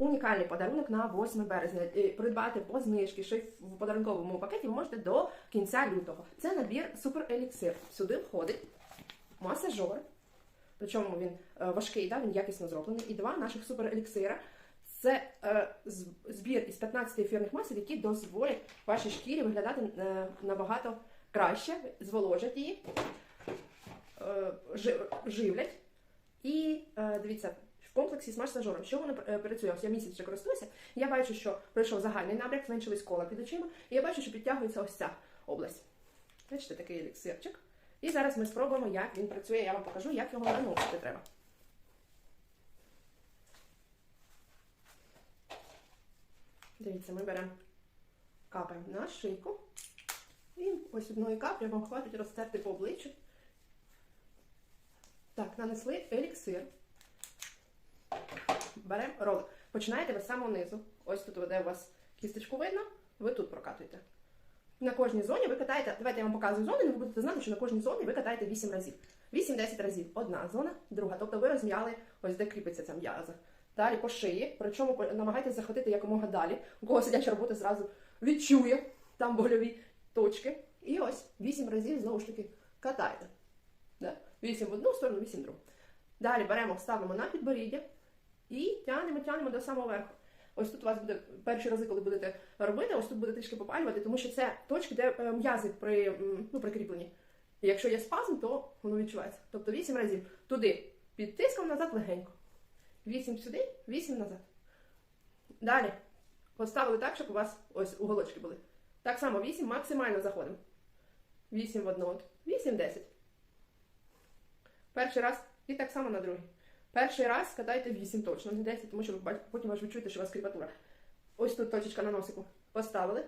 унікальний подарунок на 8 березня. Придбати по знижки, ще в подарунковому пакеті можете до кінця лютого. Це набір Супер Еліксир. Сюди входить масажер, причому він е, важкий, да, він якісно зроблений, і два наших супер еліксира. Це е, збір із 15 ефірних масел, які дозволять вашій шкірі виглядати е, набагато краще, зволожать її, е, жи- живлять. І е, дивіться, в комплексі з масажером, що воно е, працює? Я місяць вже користуюся. Я бачу, що пройшов загальний набряк, зменшились кола під очима, і я бачу, що підтягується ось ця область. Бачите, такий еліксирчик. І зараз ми спробуємо, як він працює. Я вам покажу, як його наносити треба. Дивіться, ми беремо капаємо на шийку. І ось одної каплі вам хватить розтерти по обличчю. Так, нанесли еліксир. Беремо ролик. Починаєте ви з самого низу. Ось тут, де у вас кісточку видно, ви тут прокатуєте. На кожній зоні ви катаєте, давайте я вам показую зони, ви будете знати, що на кожній зоні ви катаєте 8 разів. 8-10 разів. Одна зона, друга. Тобто ви розм'яли ось де кріпиться ця м'яза. Далі по шиї, причому намагайтесь захватити якомога далі. У кого сидяча робота зразу відчує там больові точки. І ось 8 разів знову ж таки катаєте. Да? 8 в одну сторону, 8 в другу. Далі беремо, ставимо на підборіддя і тягнемо, тягнемо до самого верху. Ось тут у вас буде перші рази, коли будете робити, ось тут буде трішки попалювати, тому що це точки, де е, м'язи при, ну, прикріплені. І якщо є спазм, то воно відчувається. Тобто 8 разів туди під тиском назад легенько. 8 сюди, 8 назад. Далі поставили так, щоб у вас ось уголочки були. Так само 8 максимально заходимо. 8 в одну, 8 10. Перший раз і так само на другий. Перший раз катайте 8 точно, не 10, тому що ви потім аж відчуєте, що у вас кріпатура. Ось тут точечка на носику поставили.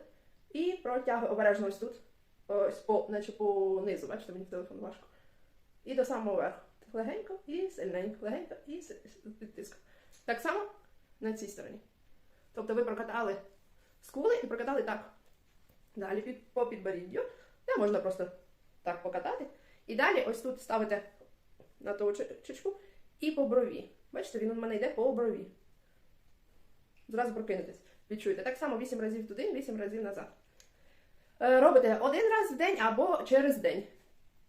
І протягуємо обережно ось тут. Ось по, наче по низу, бачите, мені в телефон важко. І до самого верху. Легенько і сильненько, легенько і си- під тиском. Так само на цій стороні. Тобто ви прокатали скули і прокатали так. Далі під, по підборіддю. Де можна просто так покатати. І далі ось тут ставите на точечку і по брові. Бачите, він у мене йде по брові. Зразу прокинетесь. Відчуєте. Так само 8 разів туди, 8 разів назад. Е, Робите один раз в день або через день.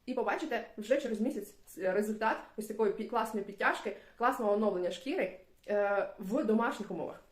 І побачите вже через місяць результат ось такої класної підтяжки, класного оновлення шкіри е, в домашніх умовах.